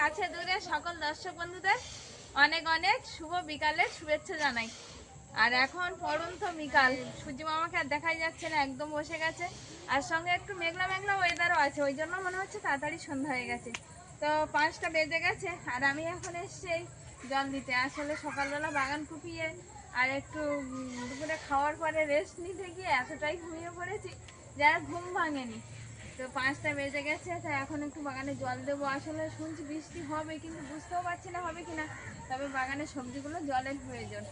কাছে দূরে সকল দর্শক বন্ধুদের অনেক অনেক শুভ বিকালের শুভেচ্ছা জানাই। আর এখন পড়ন্ত বিকাল, সূর্য মামাকে আর দেখাই যাচ্ছে না, একদম বসে গেছে। আর সঙ্গে একটু মেঘলা মেঘলা ওয়েদারও আছে, ওই জন্য মনে হচ্ছে তাড়াতাড়ি সন্ধ্যা হয়ে গেছে। তো পাঁচটা বেজে গেছে, আর আমি এখন এসছি জল দিতে। আসলে সকালবেলা বাগান কুপিয়ে আর একটু দুপুরে খাওয়ার পরে রেস্ট নিতে গিয়ে এতটাই ঘুমিয়ে পড়েছি, যার ঘুম ভাঙেনি। তো পাঁচটা বেজে গেছে, তো এখন একটু বাগানে জল দেবো। আসলে শুনছি বৃষ্টি হবে, কিন্তু বুঝতেও পারছি না হবে কিনা। তবে বাগানের সবজিগুলো জলের প্রয়োজন।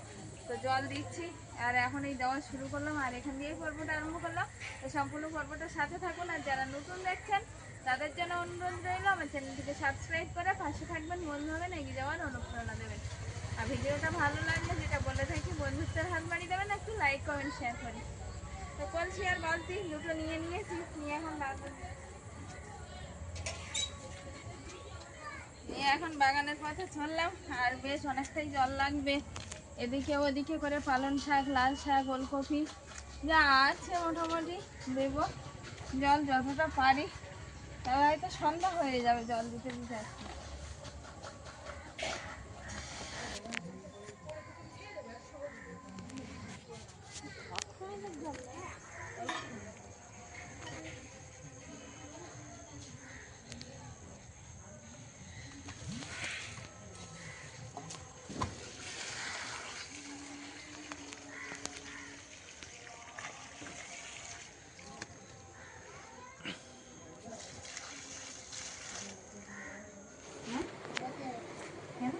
তো জল দিচ্ছি, আর এখন এই দেওয়া শুরু করলাম, আর এখান দিয়েই পর্বটা আরম্ভ করলাম। তো সম্পূর্ণ পর্বটার সাথে থাকুন, আর যারা নতুন দেখছেন, তাদের জন্য অনুরোধ রইল, আমার চ্যানেলটিকে সাবস্ক্রাইব করে পাশে থাকবেন, বন্ধু হবেন, এগিয়ে যাওয়ার অনুপ্রেরণা দেবেন। আর ভিডিওটা ভালো লাগলে যেটা বলে থাকি, বন্ধুত্বের হাত বাড়ি দেবেন, একটু লাইক কমেন্ট শেয়ার করি তো কলসি বালতি, দুটো নিয়ে নিয়েছি, নিয়ে এখন এখন বাগানের পথে চললাম, আর বেশ অনেকটাই জল লাগবে। এদিকে ওদিকে করে পালং শাক, লাল শাক, ওলকপি, যা আছে মোটামুটি দেব। জল যতটা পারি তবে হয়তো সন্ধ্যা হয়ে যাবে জল দিতে দিতে আজকে। কেন?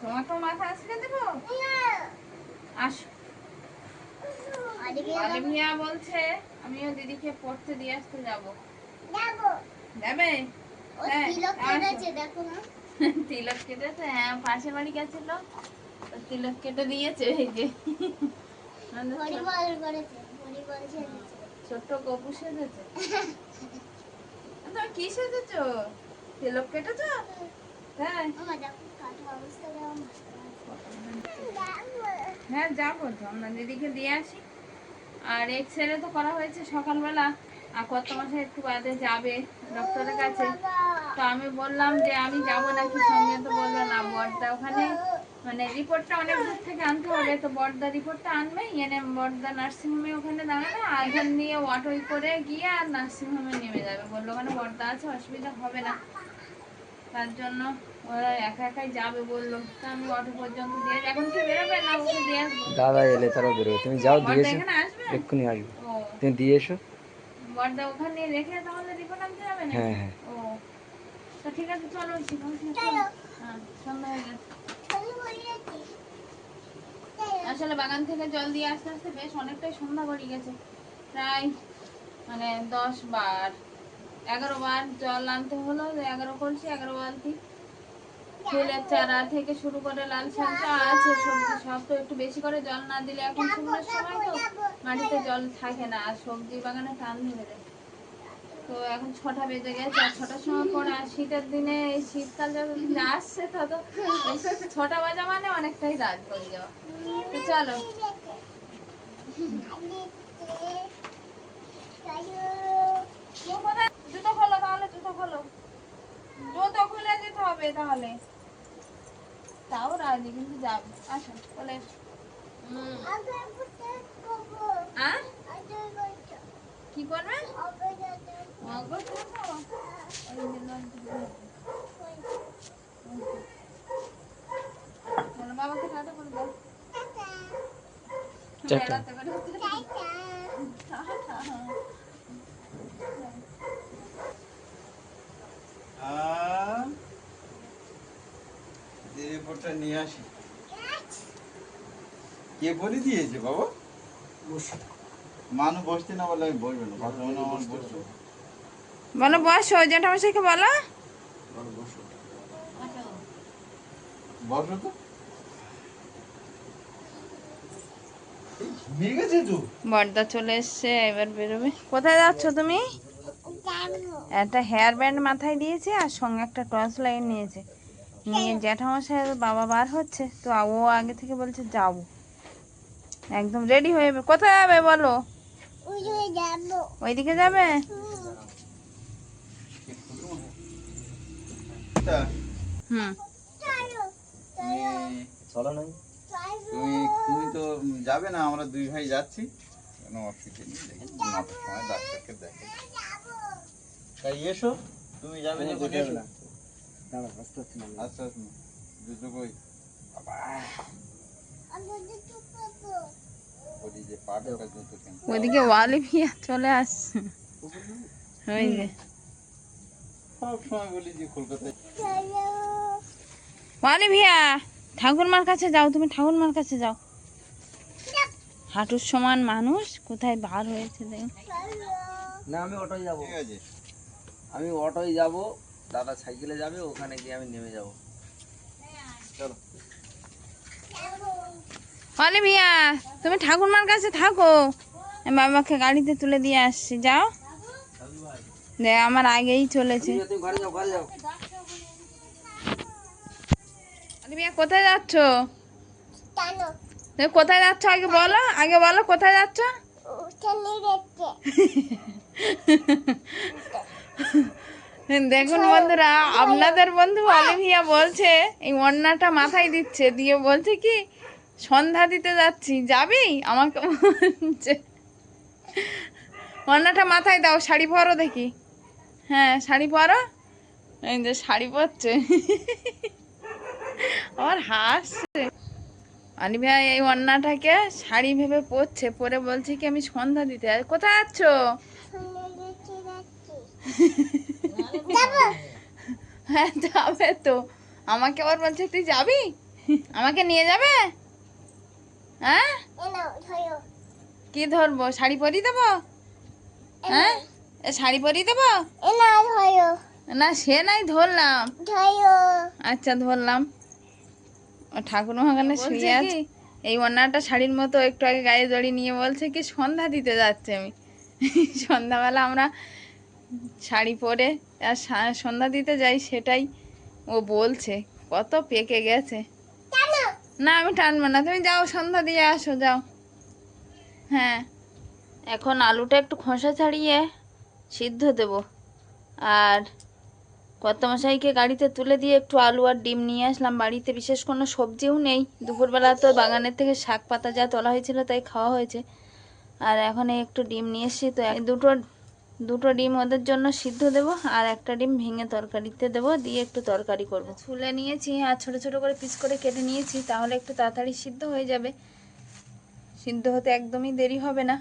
তোমাকেও মাথা আসলে দেবো আসো অলিভিয়া বলছে আমিও দিদিকে পড়তে দিয়ে আসতে যাব। যাবে। হ্যাঁ, আসো। তিলক কেটেছে হ্যাঁ পাশের বাড়ি গেছিল। তো তিলক কেটে দিয়েছে এই যে। ছোট্ট গপু সেজেছে। তুমি কি সেজেছো? তিলক কেটেছো? হ্যাঁ। হ্যাঁ যাব তো আমরা দিদিকে দিয়ে আসি। আর এক্স রে তো করা হয়েছে সকালবেলা আর কত মাসে একটু বাদে যাবে ডক্টরের কাছে। তো আমি বললাম যে আমি যাব নাকি? সঙ্গে তো বলল না বর্দা ওখানে মানে রিপোর্টটা অনেক দূর থেকে আনতে হবে। তো বর্দা রিপোর্টটা আনবে এনে বর্দা নার্সিংহোমে ওখানে দাঁড়াবে আর এখান দিয়ে করে গিয়ে আর নার্সিংহোমে নেমে যাবে। বলল ওখানে বর্দা আছে অসুবিধা হবে না। তার জন্য ওরা একা একাই যাবে বলল। তা আমি অটো পর্যন্ত দিয়ে এখন কি বেরোবে? না ওকে দিয়ে আসব। দাদা এলে তারাও বেরোবে। তুমি যাও দিয়ে এখানে আসবে? এক্ষুনি আসবে। তুমি দিয়ে এসো। বর্দা ওখানে রেখে তাহলে রিপোর্ট আনতে যাবে না হ্যাঁ হ্যাঁ। ও তো ঠিক আছে চলো চলো। হ্যাঁ সন্ধ্যা হয়ে গেছে। আসলে বাগান থেকে জল দিয়ে আস্তে আস্তে বেশ অনেকটাই সন্ধ্যা গড়িয়ে গেছে। প্রায় মানে দশ বার এগারো বার জল আনতে হলো এগারো কলসি এগারো বালতি। ফুলের চারা থেকে শুরু করে লাল শাক যা আছে, সবজি সব তো একটু বেশি করে জল না দিলে এখন শুকনোর সময় তো। মাটিতে জল থাকে না, আর সবজি বাগানে টান ধরে যায়। তো এখন ছটা বেজে গেছে, আর ছটার সময় পরে আর শীতের দিনে এই শীতকাল যতদিন আসছে, তত ছটা বাজা মানে অনেকটাই রাত করে যাওয়া। তো চলো। জুতো খোলো তাহলে জুতো খোলো। জুতো খুলে যেতে হবে তাহলে। তাও রাজি কিন্তু যাবে আসো বলে কি করবে বাবাকে টাটা করে দাও টাটা। বেড়াতে বেড়াতে টাটা। রিপোর্টটা নিয়ে আসি। কে বলে দিয়েছে বাবা? মানু বসতে না বলে আমি বলবে না। মনে বলো বসো। বলো। বসো। তো। তো। বর্দা চলে এসছে এবার বেরোবে। কোথায় যাচ্ছ তুমি? একটা হেয়ার ব্যান্ড মাথায় দিয়েছে আর সঙ্গে একটা টর্চ লাইট নিয়েছে। নিয়ে জ্যাঠামশাইয়ের বাবা বার হচ্ছে তো ও আগে থেকে বলছে যাব। একদম রেডি হয়ে যাবে। কোথায় যাবে বলো? ওইদিকে যাবে। তা, হুম। চলো তুমি তুমি তো যাবে না আমরা দুই ভাই যাচ্ছি। কোনো অসুবিধা নেই ডাক্তারকে দেখে তাই এসো তুমি যাবে যখন এসো দাঁড়া আস্তে আস্তে নামো। আচ্ছা আচ্ছা দুটো কই ওয়ালিভিয়া চলে আসছে ওই যে সব সময় বলি যে কলকাতায় ওয়ালিভিয়া ঠাকুরমার কাছে যাও তুমি ঠাকুরমার কাছে যাও। হাঁটুর সমান মানুষ কোথায় বার হয়েছে দেখুন না আমি অটোয় যাব। ঠিক আছে। আমি অটোয় যাব। দাদা সাইকেলে যাবে ওখানে গিয়ে আমি নেমে যাব। চলো। ভিয়া তুমি ঠাকুরমার কাছে থাকো। বাবাকে গাড়িতে তুলে দিয়ে আসছি যাও। দেখ আমার আগেই চলেছে। কোথায় যাচ্ছ? তুমি কোথায় যাচ্ছ? আগে বলো আগে বলো কোথায় যাচ্ছ। দেখুন বন্ধুরা, আপনাদের বন্ধু অলিভিয়া বলছে, এই অন্যটা মাথায় দিচ্ছে, দিয়ে বলছে কি, সন্ধ্যা দিতে যাচ্ছি, যাবি? আমাকে বলছে অন্যটা মাথায় দাও, শাড়ি পরো দেখি। হ্যাঁ শাড়ি পরো? এই যে শাড়ি পরছে। আমার হাসছে। অলিভিয়া এই অন্যটাকে শাড়ি ভেবে পরছে, পরে বলছে কি, আমি সন্ধ্যা দিতে। কোথায় যাচ্ছ। হ্যাঁ যাবে তো। আমাকে আবার বলছে তুই যাবি? আমাকে নিয়ে যাবে? হ্যাঁ? কি ধরবো? শাড়ি পরিয়ে দেবো? হ্যাঁ? এ শাড়ি পরিয়ে দেবো? না সে নাই ধরলাম। আচ্ছা ধরলাম। ও ঠাকুর মহাগানে শুয়ে আছে। এই অন্যটা শাড়ির মতো একটু আগে গায়ে জড়ি নিয়ে বলছে কি সন্ধ্যা দিতে যাচ্ছে আমি। সন্ধ্যাবেলা আমরা শাড়ি পরে আর সন্ধ্যা দিতে যাই সেটাই ও বলছে কত পেকে গেছে। না আমি টানবো না তুমি যাও সন্ধ্যা দিয়ে আসো যাও। হ্যাঁ এখন আলুটা একটু খোসা ছাড়িয়ে সিদ্ধ দেব। আর কত মশাইকে গাড়িতে তুলে দিয়ে একটু আলু আর ডিম নিয়ে আসলাম। বাড়িতে বিশেষ কোনো সবজিও নেই। দুপুরবেলা তো বাগানের থেকে শাক পাতা যা তোলা হয়েছিল তাই খাওয়া হয়েছে। আর এখন এই একটু ডিম নিয়ে এসেছি তো দুটো দুটো ডিম ওদের জন্য সিদ্ধ দেবো আর একটা ডিম ভেঙে তরকারিতে দেবো, দিয়ে একটু তরকারি করব। ছুলে নিয়েছি আর ছোট ছোট করে পিস করে কেটে নিয়েছি, তাহলে একটু তাড়াতাড়ি সিদ্ধ হয়ে যাবে। সিদ্ধ হতে একদমই দেরি হবে না।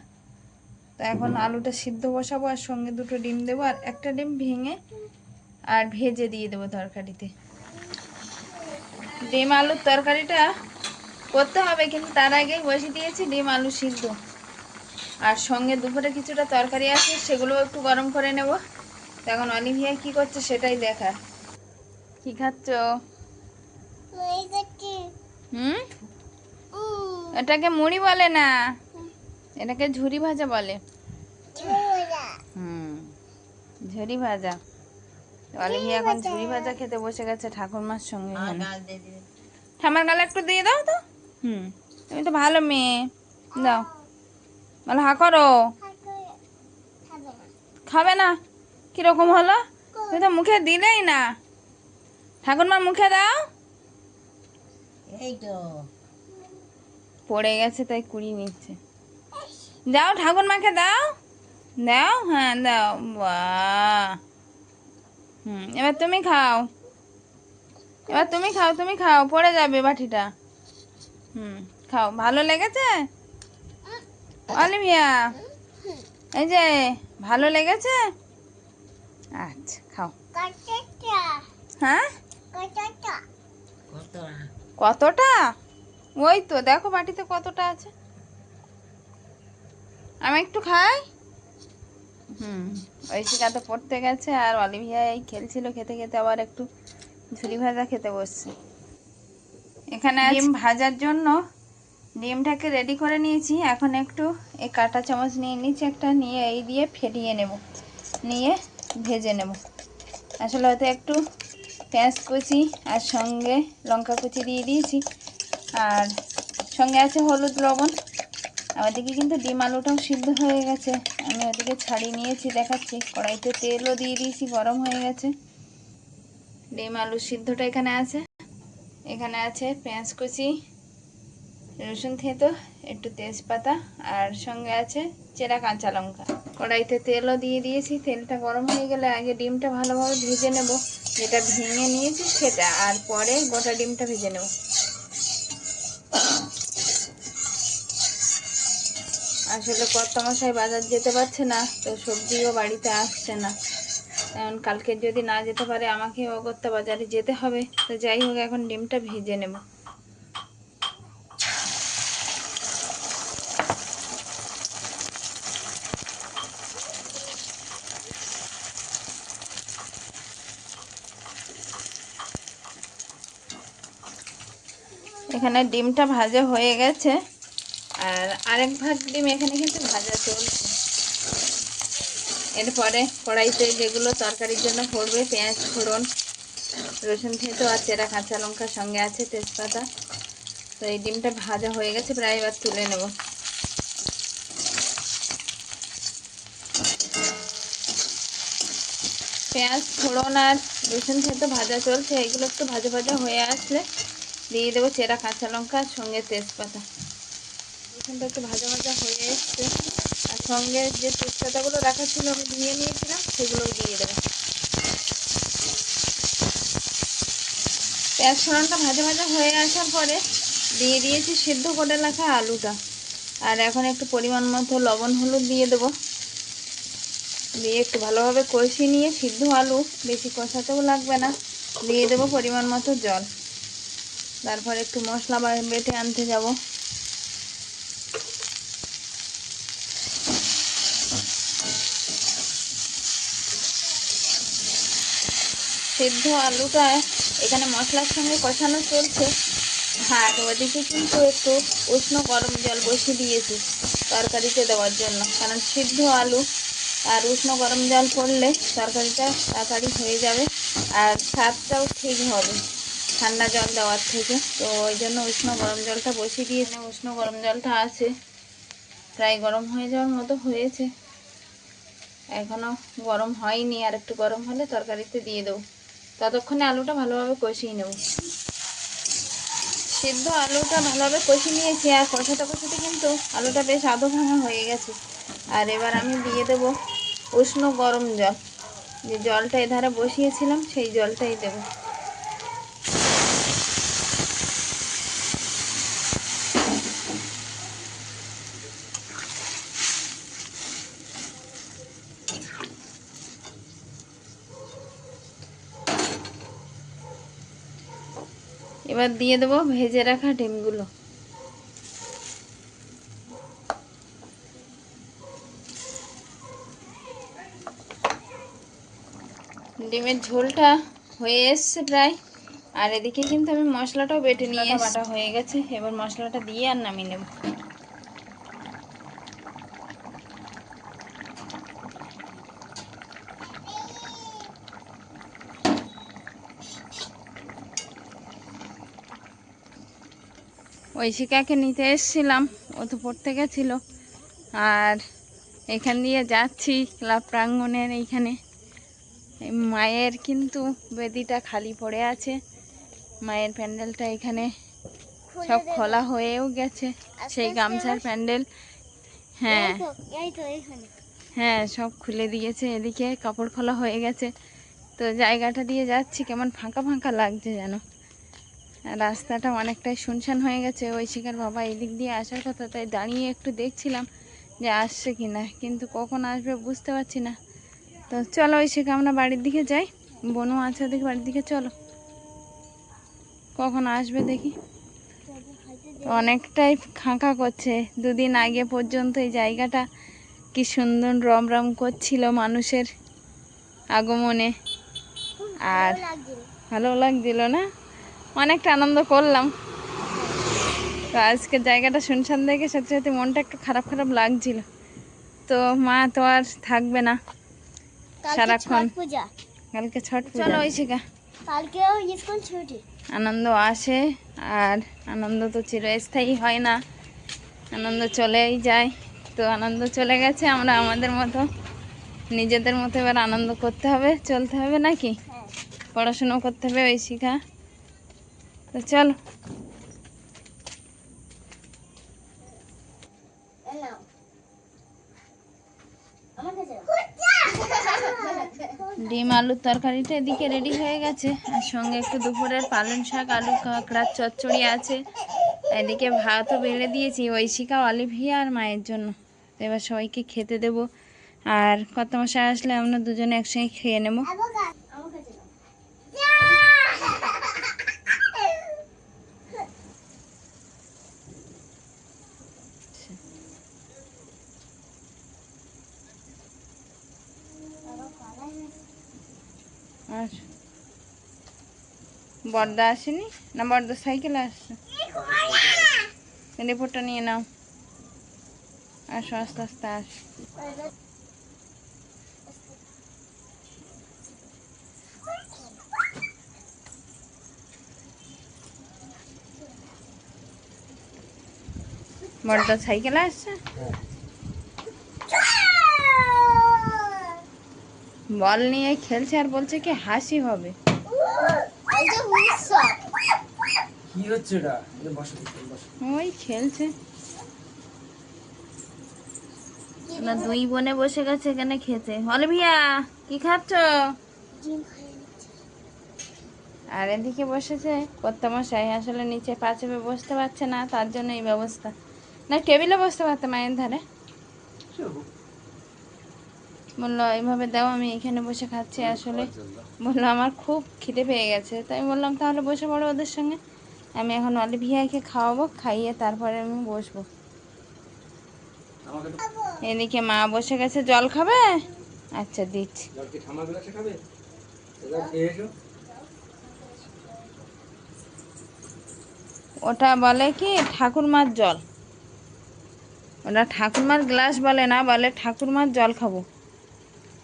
তো এখন আলুটা সিদ্ধ বসাবো আর সঙ্গে দুটো ডিম দেবো আর একটা ডিম ভেঙে আর ভেজে দিয়ে দেবো তরকারিতে। ডিম আলুর তরকারিটা করতে হবে, কিন্তু তার আগেই বসে দিয়েছি, ডিম আলু সিদ্ধ। আর সঙ্গে দুপুরে কিছুটা তরকারি আছে সেগুলো একটু গরম করে নেব। তো এখন অলিভিয়া কি করছে সেটাই দেখা কি খাচ্ছ? হুম? এটাকে মুড়ি বলে না এটাকে ঝুরি ভাজা বলে। হুম ঝুরি ভাজা। অলিভিয়া এখন ঝুরি ভাজা খেতে বসে গেছে ঠাকুরমার সঙ্গে ঠামার গালে একটু দিয়ে দাও তো। হুম তুমি তো ভালো মেয়ে। দাও। বলো হা করো। খাবে না। কীরকম হলো? তুমি তো মুখে দিলেই না। ঠাকুরমা মুখে দাও। পড়ে গেছে তাই কুড়ি নিচ্ছে। যাও ঠাকুরমাকে দাও। দাও? হ্যাঁ দাও। বাহ! হুম এবার তুমি খাও। এবার তুমি খাও তুমি খাও। পড়ে যাবে বাটিটা। হুম খাও। ভালো লেগেছে? অলিভিয়া এই যে ভালো লেগেছে? আচ্ছা খাও। হ্যাঁ? কতটা? ওই তো দেখো বাটিতে কতটা আছে। আমি একটু খাই? হুম ঐশিকা তো পড়তে গেছে আর অলিভিয়া এই খেলছিল খেতে খেতে আবার একটু ঝুরি ভাজা খেতে বসছে। এখানে ডিম ভাজার জন্য ডিমটাকে রেডি করে নিয়েছি। এখন একটু এই কাঁটা চামচ নিয়ে নিয়েছি একটা নিয়ে এই দিয়ে ফেটিয়ে নেব। নিয়ে ভেজে নেব। আসলে হয়তো একটু পেঁয়াজ কুচি আর সঙ্গে লঙ্কা কুচি দিয়ে দিয়েছি। আর সঙ্গে আছে হলুদ লবণ। ওদিকে কিন্তু ডিম আলুটাও সিদ্ধ হয়ে গেছে। আমি ওদিকে ছাড়িয়ে নিয়েছি, দেখাচ্ছি। কড়াইতে তেলও দিয়ে দিয়েছি, গরম হয়ে গেছে। ডিম আলু সিদ্ধটা এখানে আছে। এখানে আছে পেঁয়াজ কুচি রসুন থেঁতো, একটু তেজপাতা, আর সঙ্গে আছে চেরা কাঁচা লঙ্কা। কড়াইতে তেলও দিয়ে দিয়েছি, তেলটা গরম হয়ে গেলে আগে ডিমটা ভালোভাবে ভেজে নেব। যেটা ভেঙে নিয়েছি সেটা, আর পরে গোটা ডিমটা ভেজে নেব। আসলে কর্তা মশাই বাজার যেতে পারছে না, তো সবজিও বাড়িতে আসছে না। কারণ কালকে যদি না যেতে পারে আমাকে অগত্যা বাজারে যেতে হবে। তো যাই হোক, এখন ডিমটা ভেজে নেব। এখানে ডিমটা ভাজা হয়ে গেছে। আর আরেক ভাগ ডিম এখানে কিন্তু ভাজা চলছে। এরপরে কড়াইতে যেগুলো তরকারির জন্য পড়বে, পেঁয়াজ, ফোড়ন, রসুন থেতো আর চেরা কাঁচা লঙ্কার সঙ্গে আছে, তেজপাতা। তো এই ডিমটা ভাজা হয়ে গেছে, প্রায় এবার তুলে নেব। পেঁয়াজ, ফোড়ন আর রসুন থেতো ভাজা চলছে, এগুলো একটু ভাজা ভাজা হয়ে আসলে দিয়ে দেবো চেরা কাঁচা লঙ্কা, সঙ্গে তেজপাতা। রসুনটা একটু ভাজা ভাজা হয়ে এসছে। আর সঙ্গে যে তেজপাতাগুলো রাখা ছিল, আমি ধুয়ে নিয়েছিলাম, সেগুলোও দিয়ে দেবো। পেঁয়াজ ফোড়নটা ভাজা ভাজা হয়ে আসার পরে দিয়ে দিয়েছি সিদ্ধ করে রাখা আলুটা। আর এখন একটু পরিমাণ মতো লবণ, হলুদ দিয়ে দেবো। দিয়ে একটু ভালোভাবে কষিয়ে নিয়ে সিদ্ধ আলু, বেশি কষাতেও লাগবে না। দিয়ে দেবো পরিমাণ মতো জল। তারপর একটু মশলা বেটে আনতে যাব। সিদ্ধ আলুটা এখানে মশলার সঙ্গে কষানো চলছে। আর ওদিকে কিন্তু একটু উষ্ণ গরম জল বসিয়ে দিয়েছি তরকারিতে দেওয়ার জন্য। কারণ সিদ্ধ আলু আর উষ্ণ গরম জল পড়লে তরকারিটা তাড়াতাড়ি হয়ে যাবে আর স্বাদটাও ঠিক হবে। ঠান্ডা জল দেওয়ার থেকে। তো ওই জন্য উষ্ণ গরম জলটা বসিয়ে দিয়েছি। উষ্ণ গরম জলটা আছে। প্রায় গরম হয়ে যাওয়ার মতো হয়েছে। এখনও গরম হয়নি। আর একটু গরম হলে তরকারিতে দিয়ে দেবো। ততক্ষণে আলুটা ভালোভাবে কষিয়ে নেব। সিদ্ধ আলুটা ভালোভাবে কষিয়ে নিয়েছি। আর কষাতে কষাতে কিন্তু আলুটা বেশ আধো ভাঙা হয়ে গেছে। আর এবার আমি দিয়ে দেব উষ্ণ গরম জল। যে জলটা এধারে বসিয়েছিলাম, সেই জলটাই দেবো। এবার দিয়ে দেবো ভেজে রাখা ডিমগুলো। ডিমের ঝোলটা হয়ে এসছে প্রায়। আর এদিকে কিন্তু আমি মশলাটাও বেটে নিয়ে বাটা। হয়ে গেছে। এবার মশলাটা দিয়ে আর নামিয়ে নেব। ঐশিকাকে নিতে এসেছিলাম ও তো পড়তে গেছিল। আর এখান দিয়ে যাচ্ছি ক্লাব প্রাঙ্গণের এইখানে। মায়ের কিন্তু বেদিটা খালি পড়ে আছে। মায়ের প্যান্ডেলটা এখানে সব খোলা হয়েও গেছে। সেই গামছার প্যান্ডেল হ্যাঁ। হ্যাঁ সব খুলে দিয়েছে। এদিকে কাপড় খোলা হয়ে গেছে। তো জায়গাটা দিয়ে যাচ্ছি কেমন ফাঁকা ফাঁকা লাগছে যেন। রাস্তাটা অনেকটাই শুনশান হয়ে গেছে। ওই শিকার বাবা এদিক দিয়ে আসার কথা তাই দাঁড়িয়ে একটু দেখছিলাম যে আসছে কি না কিন্তু কখন আসবে বুঝতে পারছি না। তো চলো ওই শিখে আমরা বাড়ির দিকে যাই। বনু আছে ওদিকে বাড়ির দিকে চলো। কখন আসবে দেখি। অনেকটাই খাঁকা করছে। দুদিন আগে পর্যন্ত এই জায়গাটা কি সুন্দর রম রম করছিল মানুষের আগমনে। আর ভালো লাগছিল না? অনেকটা আনন্দ করলাম। তো আজকে জায়গাটা শুনশান দেখে সত্যি সত্যি মনটা একটু খারাপ খারাপ লাগছিল। তো মা তো আর থাকবে না। সারাক্ষণ। কালকে ছট চলো ওই শিখা। আনন্দ আসে আর আনন্দ তো চিরস্থায়ী হয় না। আনন্দ চলেই যায়। তো আনন্দ চলে গেছে আমরা আমাদের মতো। নিজেদের মতো এবার আনন্দ করতে হবে চলতে হবে নাকি? পড়াশুনো করতে হবে ওই শিখা। তো চলো। ডিম আলুর তরকারিটা এদিকে রেডি হয়ে গেছে। আর সঙ্গে একটু দুপুরের পালং শাক, আলু কাঁকড়ার চচ্চড়ি আছে। এদিকে ভাতও বেড়ে দিয়েছি ঐশিকা অলিভিয়া আর মায়ের জন্য। এবার সবাইকে খেতে দেবো। আর কত মশাই আসলে আমরা দুজনে একসঙ্গে খেয়ে নেব। আর বর্দা আসেনি? না, বর্দা সাইকেলে আসছে। রিপোর্টটা নিয়ে নাও। আসো, আস্তে আস্তে আস। বর্দা সাইকেলে আসছে? বল নিয়ে খেলছে আর বলছে কি হাসি হবে। কি হচ্ছে এটা? বসো ওই খেলছে। না দুই বোনে বসে গেছে এখানে খেতে। অলিভিয়া কি খাচ্ছ? আর এদিকে বসেছে কর্তামশাই। আসলে নিচে পাচবে বসতে পারছে না তার জন্য এই ব্যবস্থা। না টেবিলে বসতে পারতে মায়ের ধারে। বলল, এইভাবে দাও, আমি এখানে বসে খাচ্ছি আসলে। বলল, আমার খুব খিদে পেয়ে গেছে। তাই আমি বললাম, তাহলে বসে পড়ো ওদের সঙ্গে। আমি এখন অলিভিয়াকে খাওয়াবো, খাইয়ে তারপরে আমি বসবো। এদিকে মা বসে গেছে, জল খাবে? আচ্ছা দিচ্ছি। ওটা বলে কি, ঠাকুরমার জল। ওটা ঠাকুরমার গ্লাস বলে, না বলে ঠাকুরমার জল খাব।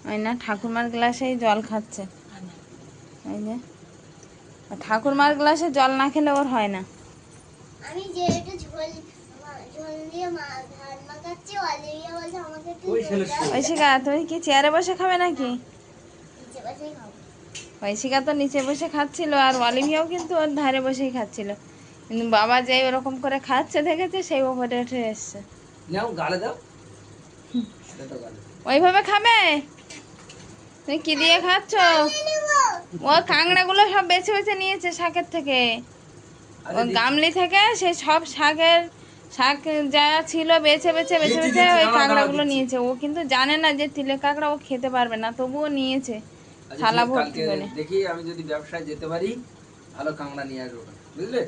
ওই না ঠাকুরমার গ্লাসেই জল খাচ্ছে। ওই যে। আর ঠাকুরমার গ্লাসে জল না খেলে ওর হয় না। আমি যে একটু ঝোল। ঐশিকা তুমি কি চেয়ারে বসে খাবে নাকি? নিচে বসেই খাব। ঐশিকা তো নিচে বসে খাচ্ছিল আর অলিভিয়াও কিন্তু ওর ধারে বসেই খাচ্ছিল। কিন্তু বাবা যে ওরকম করে খাচ্ছে দেখেছে সেই ওপরে উঠে এসছে। ওইভাবে খাবে? তুমি কি দিয়ে খাচ্ছ? ও কাঁকড়াগুলো সব বেছে বেছে নিয়েছে শাকের থেকে। ও গামলি থেকে সেই সব শাকের শাক যা ছিল বেছে বেছে বেছে বেছে ওই কাঁকড়াগুলো নিয়েছে। ও কিন্তু জানে না যে তিলে কাঁকড়া ও খেতে পারবে না তবুও নিয়েছে। আচ্ছা, থালা ভর্তি করে। দেখি আমি যদি ব্যবসায় যেতে পারি ভালো কাঁকড়া নিয়ে আসব। বুঝলে।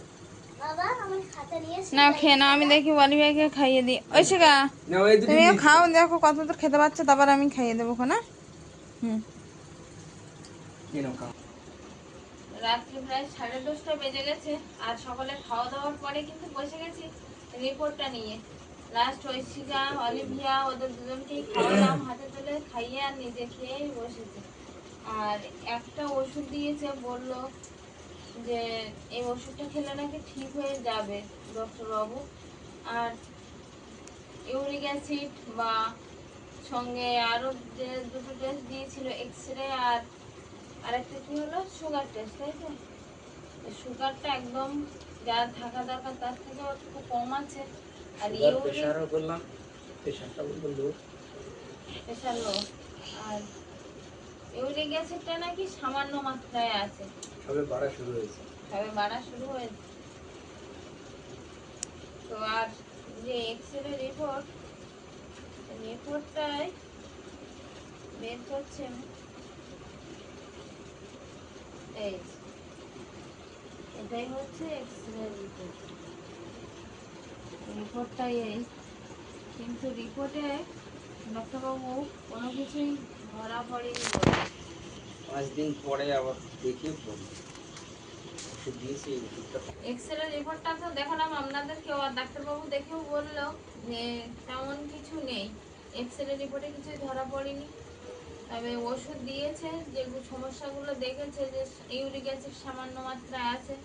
না খেয়ে নাও আমি দেখি বলিভাইকে খাইয়ে দিই। ওই শেখা তুমিও খাও দেখো কত দূর খেতে পারছ তারপর আমি খাইয়ে দেবো না হুম। রাত্রি প্রায় সাড়ে দশটা বেজে গেছে আর সকালে খাওয়া দাওয়ার পরে কিন্তু বসে গেছি রিপোর্টটা নিয়ে। লাস্ট ঐশিকা অলিভিয়া ওদের দুজনকেই খাওয়ালাম হাতে তুলে খাইয়ে আর নিজে খেয়েই বসেছে। আর একটা ওষুধ দিয়েছে বলল যে এই ওষুধটা খেলে নাকি ঠিক হয়ে যাবে ডক্টরবাবু। আর ইউরিক অ্যাসিড বা সঙ্গে আরও যে দুটো টেস্ট দিয়েছিল এক্স রে আর আরেকটা কি হলো? সুগার টেস্ট তাই তো? সুগারটা একদম যা থাকা দরকার তার থেকে একটু কম আছে। আর প্রেশারও করলাম প্রেশারটা লো প্রেশার লো আর ইউরিক অ্যাসিডটা নাকি সামান্য মাত্রায় আছে। সবে বাড়া শুরু হয়েছে। তবে বাড়া শুরু হয়েছে। তো আর যে এক্স রে রিপোর্ট রিপোর্টটাই বের করছে। আমি। এই এটাই হচ্ছে এক্স রে রিপোর্ট রিপোর্টটাই এই। কিন্তু রিপোর্টে ডক্টরবাবু কোনো কিছুই ধরা পড়েনি। পাঁচ দিন পরে আবার বলি ওষুধ দিয়েছি ওষুধটা এক্সরে রিপোর্টটা তো দেখালাম আপনাদেরকেও আর ডাক্তারবাবু দেখেও বলল যে তেমন কিছু নেই। এক্সরে রিপোর্টে কিছুই ধরা পড়েনি তবে ওষুধ দিয়েছে যে সমস্যাগুলো দেখেছে যে ইউরিক অ্যাসিড সামান্য মাত্রায় আছে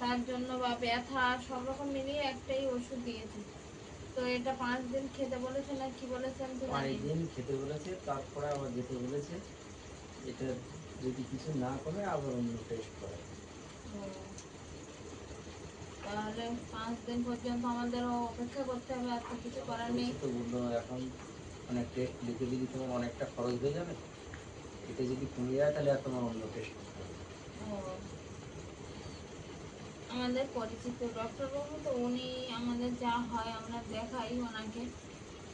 তার জন্য বা ব্যথা সব রকম মিলিয়ে একটাই ওষুধ দিয়েছে তো এটা পাঁচ দিন খেতে বলেছে না কি বলেছে আমি পাঁচ। দিন খেতে বলেছে তারপরে আবার যেতে বলেছে এটা যদি কিছু না করে আবার অন্য টেস্ট করে। তাহলে পাঁচ দিন পর্যন্ত আমাদেরও অপেক্ষা করতে হবে আর তো কিছু করার নেই। তো বলল এখন মানে টেস্ট লিখে দিলে তোমার অনেকটা খরচ হয়ে যাবে এটা যদি কমে যায় তাহলে আর তোমার অন্য টেস্ট করতে হবে। আমাদের পরিচিত ডক্টরবাবু তো উনি আমাদের যা হয় আমরা দেখাই ওনাকে।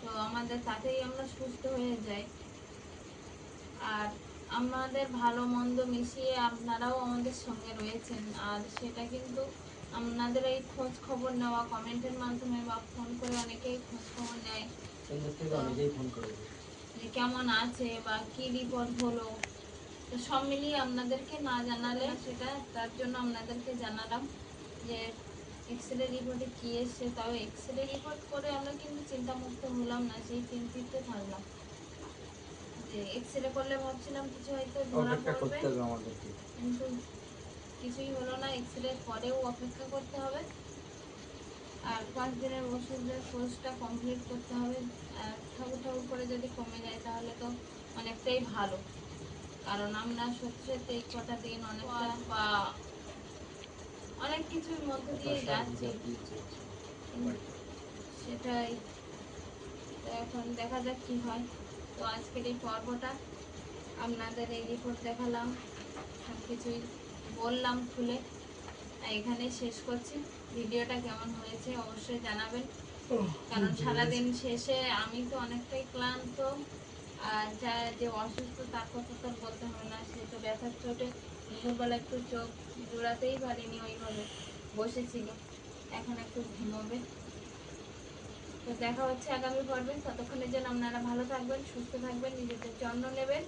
তো আমাদের তাতেই আমরা সুস্থ হয়ে যাই। আর আমাদের ভালো মন্দ মিশিয়ে আপনারাও আমাদের সঙ্গে রয়েছেন আর সেটা কিন্তু আপনাদের এই খোঁজ খবর নেওয়া কমেন্টের মাধ্যমে বা ফোন করে অনেকেই খোঁজ খবর নেয়। যে কেমন আছে বা কি রিপোর্ট হলো তো সব মিলিয়ে আপনাদেরকে না জানালে সেটা তার জন্য আপনাদেরকে জানালাম যে এক্স রে রিপোর্টে কী এসছে তবে এক্স রে রিপোর্ট করে আমরা কিন্তু চিন্তামুক্ত হলাম না সেই চিন্তিত থাকলাম। যে এক্স রে করলে ভাবছিলাম কিছু হয়তো ধরা পড়বে। কিন্তু কিছুই হলো না এক্স রে পরেও অপেক্ষা করতে হবে। আর পাঁচ দিনের ওষুধের কোর্সটা কমপ্লিট করতে হবে। আর ঠাকুর ঠাকুর করে যদি কমে যায় তাহলে তো অনেকটাই ভালো। কারণ আমরা সত্যি এই কটা দিন অনেকটা বা অনেক কিছুর মধ্যে দিয়ে যাচ্ছি। সেটাই। তো এখন দেখা যাক কি হয়। তো আজকের এই পর্বটা আপনাদের এই রিপোর্ট দেখালাম। সব কিছুই বললাম খুলে। আর এখানেই শেষ করছি। ভিডিওটা কেমন হয়েছে অবশ্যই জানাবেন। কারণ সারাদিন শেষে আমি তো অনেকটাই ক্লান্ত। আর যা যে অসুস্থ তার কথা তো বলতে হবে না। সে তো ব্যথার চোটে। দুপুরবেলা একটু চোখ জোড়াতেই পারিনি ওইভাবে বসেছিল। এখন একটু ঘুমোবে। তো দেখা হচ্ছে আগামী পর্বে। ততক্ষণের জন্য আপনারা ভালো থাকবেন সুস্থ থাকবেন নিজেদের যত্ন নেবেন।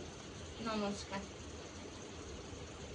নমস্কার।